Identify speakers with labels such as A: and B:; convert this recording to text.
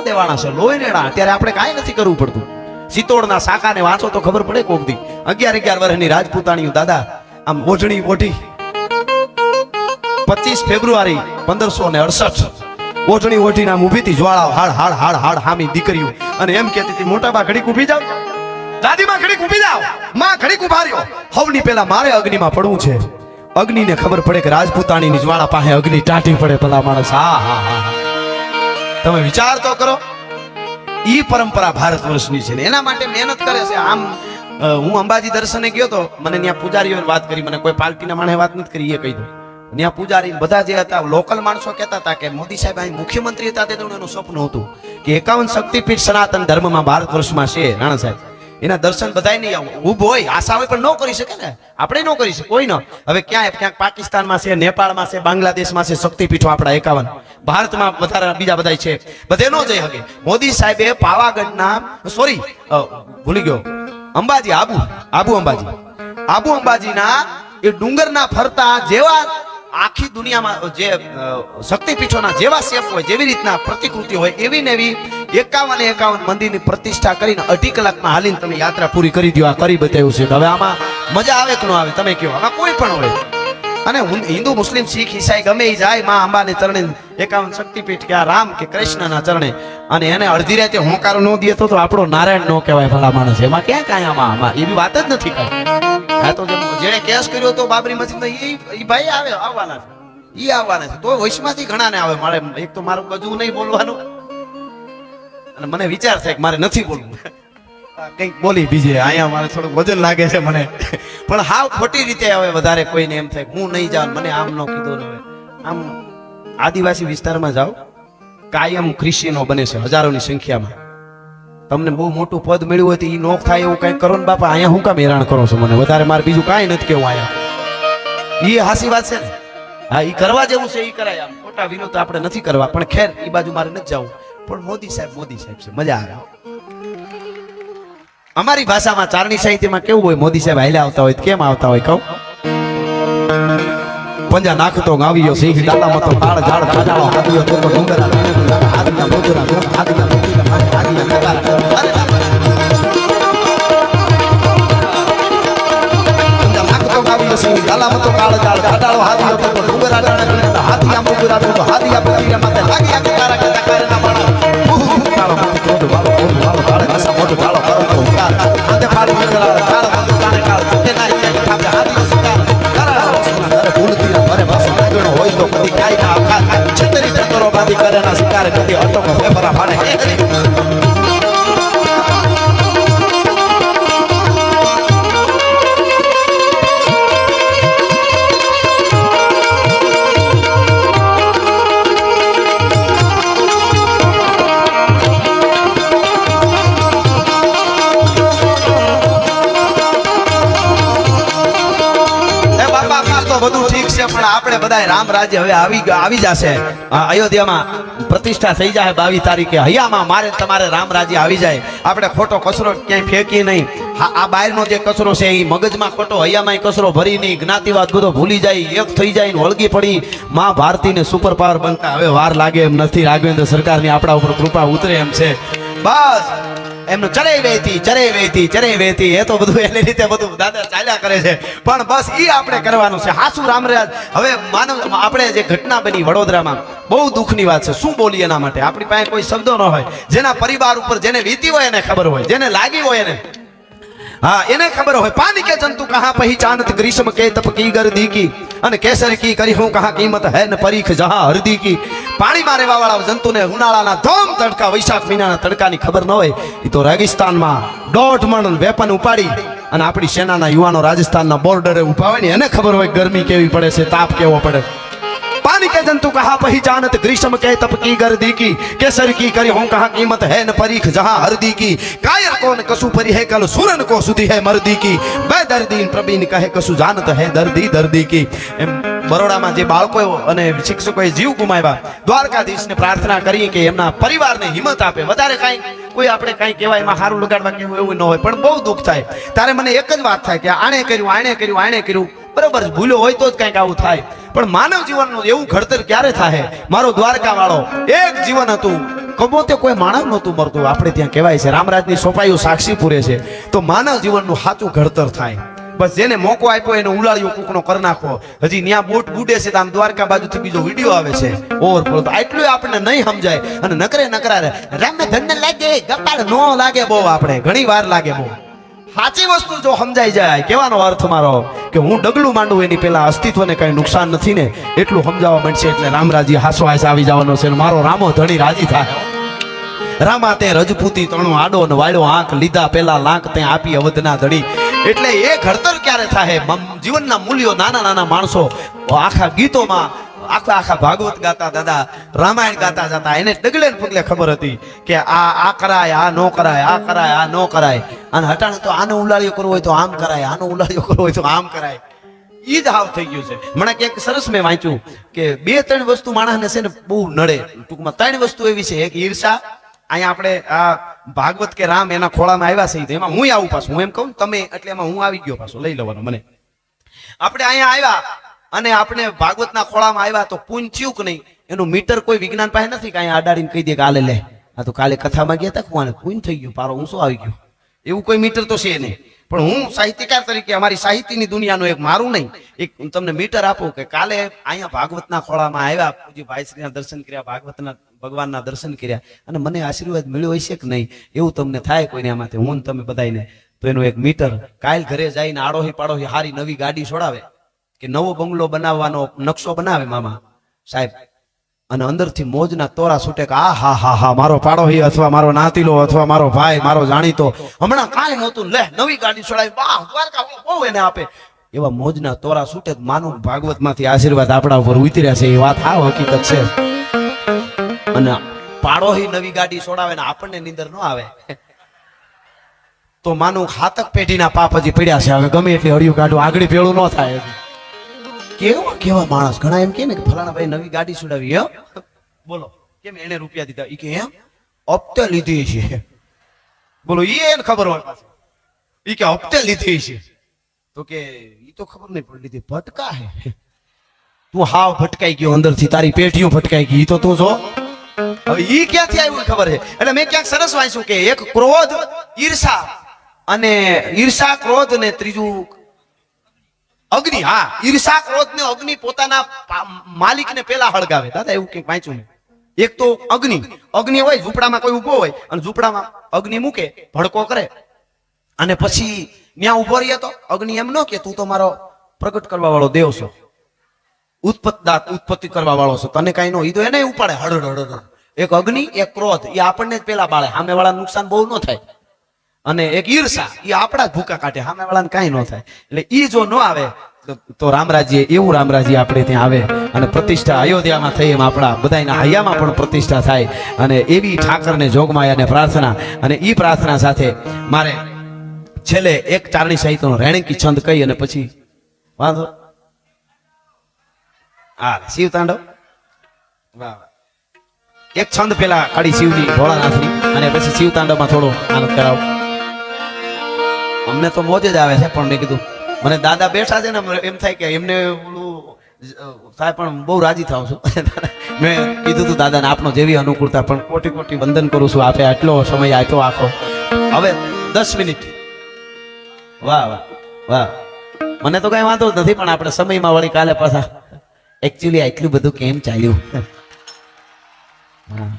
A: મોટા દેવાના છે, લોહી રેડા અત્યારે આપણે કાંઈ નથી કરવું પડતું. સિત્તોડના સાકાને વાંચો તો ખબર પડે કોક દી. અગિયાર અગિયાર વર્ષની રાજપૂતાણીઓ દાદા, આમ ઓઢણી ઓઢી. પચીસ ફેબ્રુઆરી પંદરસો ને અડસઠ. ઓઢણી ઓઢી નામ ઊભી હતી જ્વાળા હાડ હાડ હાડ હાડ હામી દીકરીઓ. અને એમ કહેતી હતી, મોટા બા, ઘડીક ઊભી જાવ દાદીમાં, ઘડીક ઊભી જાવમાં, ઘડીક ઊભા હવની પેલા મારે અગ્નિમાં પડવું છે. અગ્નિને ખબર પડે કે રાજપૂતાણીની જ્વાળા પાસે અગ્નિ ટાટી પડે, પેલા માણસ. હા હા હા. તમે વિચાર તો કરો. ઈ પરંપરા ભારત વર્ષની છે ને એના માટે મહેનત કરે છે. આમ હું અંબાજી દર્શને ગયો તો મને ત્યાં પૂજારીઓને વાત કરી. મને કોઈ પાર્ટીના માણે વાત નથી કરી, એ કહી દઉં. ત્યાં પૂજારી બધા જે હતા, લોકલ માણસો કહેતા હતા કે મોદી સાહેબ અહીં મુખ્યમંત્રી હતા તે એનું સ્વપ્ન હતું કે એકાવન શક્તિપીઠ સનાતન ધર્મમાં ભારત વર્ષમાં છે, રાણા સાહેબ. એના દર્શન બધાય નહીં આવું. ઊભો હોય, આશા હોય, પણ ન કરી શકે ને. આપણે ન કરી શકે કોઈ ન. હવે ક્યાંય, ક્યાંક પાકિસ્તાનમાં છે, નેપાળમાં છે, બાંગ્લાદેશમાં છે, શક્તિપીઠો આપણા એકાવન. ભારતમાં વધારે બીજા બધા છે. બધે ન જઈ શકે. મોદી સાહેબે પાવાગઢના, સોરી ભૂલી ગયો. અંબાજી, આબુ આબુ અંબાજી. આબુ અંબાજીના એ ડુંગરના ફરતા જેવા આખી દુનિયામાં જે શક્તિપીઠોના જેવા શેપ હોય, જેવી રીતના પ્રતિકૃતિ હોય, એવી ને એવી એકાવન એકાવન મંદિરની પ્રતિષ્ઠા કરીને અઢી કલાકમાં હાલીને તમે યાત્રા પૂરી કરી દો આ કરી બતાવ્યું છે. હવે આમાં મજા આવે કે ન આવે, તમે કહો. આમાં કોઈ પણ હોય. અને હિન્દુ, મુસ્લિમ, શીખ, ઈસાઈ, ગમે એ જાય, માં અંબાને ચરણે એકાવન શક્તિપીઠ કે આ રામ કે કૃષ્ણના ચરણે અને એને અડધી રાતે હોંકારો ન દે તો આપણો નારાયણ ન કહેવાય ભલા માણસ. એમાં ક્યાં કાંઈ આમાં આમાં? એવી વાત જ નથી કાંઈ. આ તો જેણે કેસ કર્યો તો બાબરી મસ્જિદ એ એ ભાઈ આવે આવવાના છે. ઈ આવવાના છે. તો વૈશમાંથી ઘણા ને આવે. મારે એક તો મારું બધું નહીં બોલવાનું. અને મને વિચાર થાય કે મારે નથી બોલવું. કંઈક બોલી બીજે. અહીંયા મારે થોડું વજન લાગે છે મને. પણ હાવ ખોટી રીતે હવે વધારે કોઈને એમ થાય હું નહીં જાઉં. મને આમ ન કીધું આમ આદિવાસી વિસ્તારમાં જાઓ. કાયમ ક્રિશ્ચિયનો બને છે હજારોની સંખ્યામાં. તમને બહુ મોટું પદ મળ્યું હોય તો ઈ નોક થાય એવું કંઈક કરો ને બાપા, અહીંયા હું કામ હેરાન કરો છો મને? વધારે મારે બીજું કાંઈ નથી કેવું અહીંયા. એ હાસી વાત છે ને? હા એ કરવા જેવું છે એ કરાય આમ. ખોટા વિરોધ આપણે નથી કરવા, પણ ખેર એ બાજુ મારે નથી જવું. પણ મોદી સાહેબ મોદી સાહેબ છે, મજા આવે. અમારી ભાષામાં ચારણી સાહિત્યમાં કેવું હોય? મોદી સાહેબ હાલ્યા આવતા હોય કેમ આવતા હોય કહું? પંજા નાખતો ગાવ્યો સિંહ ડાલામાં તો કાળ ઝાડ કાજાળો હાથીઓ તો ડુંગરા હાથીના મોજરા હાથીના તો કરો હોય તો કદી છતરી ચતરો બાંધી કરે ના શિકાર કદી અટકો ફેફરા ફાડે તો બધું ઠીક છે, પણ આપણે બધા રામ રાજ્ય હવે આવી આવી જશે. અયોધ્યામાં પ્રતિષ્ઠા થઈ જાય બાવીસ તારીખે. હૈયામાં મારે તમારે રામ રાજ્ય આવી જાય. આપણે ખોટો કચરો ક્યાંય ફેંકી નહીં. આ બહારનો જે કચરો છે એ મગજમાં ખોટો હૈયામાં કચરો ભરી નહીં. જ્ઞાતિવાદ બધો ભૂલી જાય, એક થઈ જાય ને વળગી પડી. મા ભારતીને સુપર પાવર બનતા હવે વાર લાગે એમ નથી. રાઘવેન્દ્ર સરકારની આપણા ઉપર કૃપા ઉતરે એમ છે. બસ! એમનું ચરે વેતી ચરે વેતી ચરે વેતી એ તો બધું એની રીતે બધું દાદા ચાલ્યા કરે છે. પણ બસ એ આપણે કરવાનું છે. હાસુ રામરાજ હવે માનવ આપણે જે ઘટના બની વડોદરામાં, બહુ દુઃખની વાત છે. શું બોલીએ એના માટે? આપણી પાસે કોઈ શબ્દો ન હોય. જેના પરિવાર ઉપર જેને વીતી હોય એને ખબર હોય. જેને લાગી હોય એને. હા, એને ખબર હોય, પાની કે જંતુ કહા પહેચાનત ગ્રીષ્મ કે તપ કી ગરદી કી? અને કેસર કી કરી હું કહા કિંમત હે ને પરીખ જહા હરદી કી? પાણીમાં રહેવા વાળા જંતુને ઉનાળાના ધોમ તડકા, વૈશાખ મહિનાના તડકાની ખબર ન હોય એ તો રેગિસ્તાનમાં દોઢ મણ વેપન ઉપાડી અને આપણી સેનાના યુવાનો રાજસ્થાનના બોર્ડરે ઊભા હોય ને, એને ખબર હોય ગરમી કેવી પડે છે, તાપ કેવો પડે. पानी के जंतु कहा पहिचानत ग्रीष्म के तप की गर्दी की केसर की करी हूं कहा कीमत है न परीख जहां हरदी की कायर कौन कसु परी है कल सुरन को सुधी है मर्दी की બેદર્દી પ્રવીણ કહે કશું જાનત હે દર્દી દર્દી કી એમ બરોડામાં જે બાળકો અને શિક્ષકોએ જીવ ગુમાવ્યા દ્વારકાધીશને પ્રાર્થના કરી કે એમના પરિવારને હિંમત આપે વધારે કાંઈ કોઈ આપણે કાંઈ કહેવાય એમાં સારું લગાડવા કેવું એવું ન હોય પણ બહુ દુઃખ થાય ત્યારે મને એક જ વાત થાય કે આણે કર્યું આણે કર્યું આણે કર્યું બરોબર છે, ભૂલો હોય તો જ કંઈક આવું થાય પણ માનવ જીવનનું એવું ઘડતર ક્યારે થાય મારો દ્વારકા વાળો એક જીવન હતું. ગમો કોઈ માણસ નહોતું મરતું. આપણે ત્યાં કહેવાય છે, રામરાજની સોપાઈઓ સાક્ષી પૂરે છે. તો માનવ જીવનનું સાચું ઘડતર થાય. બસ જેને મોકો આપ્યો એને ઉલાળ્યો, કૂકનો કરી નાખો. હજી ન્યા બોટ બુડે છે આમ દ્વારકા બાજુથી બીજો વીડિયો આવે છે. ઓવર તો આટલું આપણને નહીં સમજાય. અને નકરે નકરા રામ ધન લાગે, ગપાળ નો લાગે બહુ આપણે. ઘણી વાર લાગે બહુ. સાચી વસ્તુ જો સમજાઈ જાય, કેવાનો અર્થ મારો? કે હું ડગલું માંડું, એની પેલા અસ્તિત્વને કઈ નુકસાન નથી ને, એટલું સમજાવવા માંડશે એટલે રામરાજી હાસો હાસ આવી જવાનો છે મારો રામો ધણી રાજી થાય. રામા તે રજપૂતી તણો આડો ને વાળો આંખ લીધા પેલા લાંક તે આપી અવધના ધડી એટલે એ ઘડતર ક્યારે થાય જીવનના મૂલ્યો નાના નાના માણસો આખા ગીતોમાં આખા આખા ભાગવત ગાતા દાદા, રામાયણ ગાતા જતા. એને ડગલે પગલે ખબર હતી કે આ આ કરાય, આ નો કરાય, આ કરાય, આ નો કરાય. અને હટાણે તો આનો ઉલાળ્યો કરવો હોય તો આમ કરાય, આનો ઉલાળ્યો કરવો હોય તો આમ કરાય. ઈ જ હાવ થઈ ગયું છે. મને ક્યાંક સરસ મેં વાંચ્યું કે બે, ત્રણ વસ્તુ માણસને છે ને બહુ નડે. ટૂંકમાં ત્રણ વસ્તુ એવી છે. એક ઈર્ષા, અહીંયા આપણે આ ભાગવત કે રામ એના ખોળામાં આવ્યા છે એમાં હું આવું પાછું. હું એમ કહું તમે એટલે એમાં હું આવી ગયો પાછું. લઈ લેવાનો મને. આપણે અહીંયા આવ્યા. અને આપણે ભાગવતના ખોળામાં આવ્યા તો પૂન થયું કે નહીં? એનું મીટર કોઈ વિજ્ઞાન પાસે નથી કાંઈ આડાડીને કહી દે કે આલે લે. આ તો કાલે કથામાં ગયા હતા કુવાને પૂન થઈ ગયું, પારો ઊંચો આવી ગયો. એવું કોઈ મીટર તો છે નહીં. પણ હું સાહિત્યકાર તરીકે અમારી સાહિત્યની દુનિયાનું એક મારું નહીં. એક તમને મીટર આપું કે કાલે અહીંયા ભાગવતના ખોળામાં આવ્યા ભાઈ ભાઈશ્રીના દર્શન કર્યા, ભાગવતના ભગવાનના દર્શન કર્યા. અને મને આશીર્વાદ મળ્યો હશે કે નહીં? એવું તમને થાય કોઈને આમાંથી? હું તમે બધાને તો એનું એક મીટર કાલ ઘરે જઈને આડોહી પાડોહી હારી નવી ગાડી છોડાવે. કે નવો બંગલો બનાવવાનો નકશો બનાવે મામા. સાહેબ, અને અંદરથી મોજના તોરા છૂટે કે, આ હા હા હા, મારો પાડોહી અથવા મારો નાતીલો અથવા મારો ભાઈ, મારો જાણીતો. હમણાં કાંઈ નહોતું. લે, નવી ગાડી છોડાવી વાહ, દ્વારકા, બહુ એને આપે. એવા મોજના તોરા છૂટે માનું ભાગવતમાંથી આશીર્વાદ આપણા ઉપર ઉતર્યા છે. એ વાત આ હકીકત છે. અને પાડોહી નવી ગાડી છોડાવે ને આપણને નીંદર ન આવે. તો માનું ખાતક પેઢીના પાપ હજી પડ્યા છે. હવે ગમે એટલી હળિયું કાઢું, આગળ પેળું ન થાય કેવા કેવા માણસ? ઘણા એમ કે ને કે ફલાણા ભાઈ નવી ગાડી સુડાવી એમ બોલો, કેમ એને રૂપિયા દીધા? ઈ કે એમ હપ્તે લીધી છે. બોલો, ઈ એને ખબર હોય પાછી. ઈ કે હપ્તે લીધી છે. તો કે, ઈ તો ખબર નહીં પડી, લીધી ભટકા હે. તું હાવ ભટકાઈ ગયો અંદરથી, તારી પેટીઓ ભટકાઈ ગઈ તો તું જો. હવે ઈ ક્યાંથી આવ્યું ખબર છે? એટલે મેં ક્યાંક સરસ વાંચ્યું કે એક ક્રોધ ઈર્ષા અને ઈર્ષા, ક્રોધ ને ત્રીજું અગ્નિ, હા. ઈર્ષા ક્રોધ ને અગ્નિ પોતાના માલિક ને પેલા હળગાવે. દાદા, એવું કંઈક વાંચ્યું મેં. એક તો અગ્નિ. અગ્નિ હોય, ઝૂંપડામાં કોઈ ઊભો હોય, અને ઝૂંપડામાં અગ્નિ મૂકે, ભડકો કરે. અને પછી ત્યાં ઊભો રહીએ તો અગ્નિ એમ ન કે, તું તો મારો પ્રગટ કરવા વાળો દેવ છો. ઉત્પત્તિ ઉત્પત્તિ કરવા વાળો છો. તને કઈ નો ઈ તો એને ઉપાડે. હળડ હળડ એક અગ્નિ, એક ક્રોધ. એ આપણને પેલા બાળે. સામે વાળા નુકસાન બહુ ન થાય. અને એક ઈર્ષા એ આપણા જ ભૂકા કાઢે સામે વાળાને કાંઈ ન થાય. એટલે ઈ જો ન આવે, તો- રામરાજ્ય, એવું રામરાજ્ય આપણે ત્યાં આવે અને પ્રતિષ્ઠા અયોધ્યામાં થઈ એમ આપણા બધાના હૈયામાં પણ પ્રતિષ્ઠા થાય. અને એવી ઠાકરને જોગમાયાને પ્રાર્થના, અને ઈ પ્રાર્થના સાથે મારે છેલ્લે એક ચારણી સાહિત્યનો રેણકી છંદ કહી અને પછી વાંધો? હા, શિવ તાંડવ? વાહ. એક છંદ પેલા કાઢી શિવની ભોળાનાથની, અને પછી શિવ તાંડવમાં થોડો આનંદ કરાવો. અમને તો મોજ જ આવે છે, પણ મેં કીધું, મને દાદા બેઠા છે ને એમ થાય કે એમને થાય પણ બહુ રાજી થાવ છું. મેં કીધું હતું દાદાને આપનો જેવી અનુકૂળતા, પણ કોટી કોટી વંદન કરું છું, આપે આટલો સમય આપ્યો આખો. હવે દસ મિનિટ. વાહ વાહ વાહ. મને તો કઈ વાંધો જ નથી, પણ આપણે સમયમાં વળી કાલે પાછા એકચ્યુઅલી આટલું બધું કેમ ચાલ્યું? હા.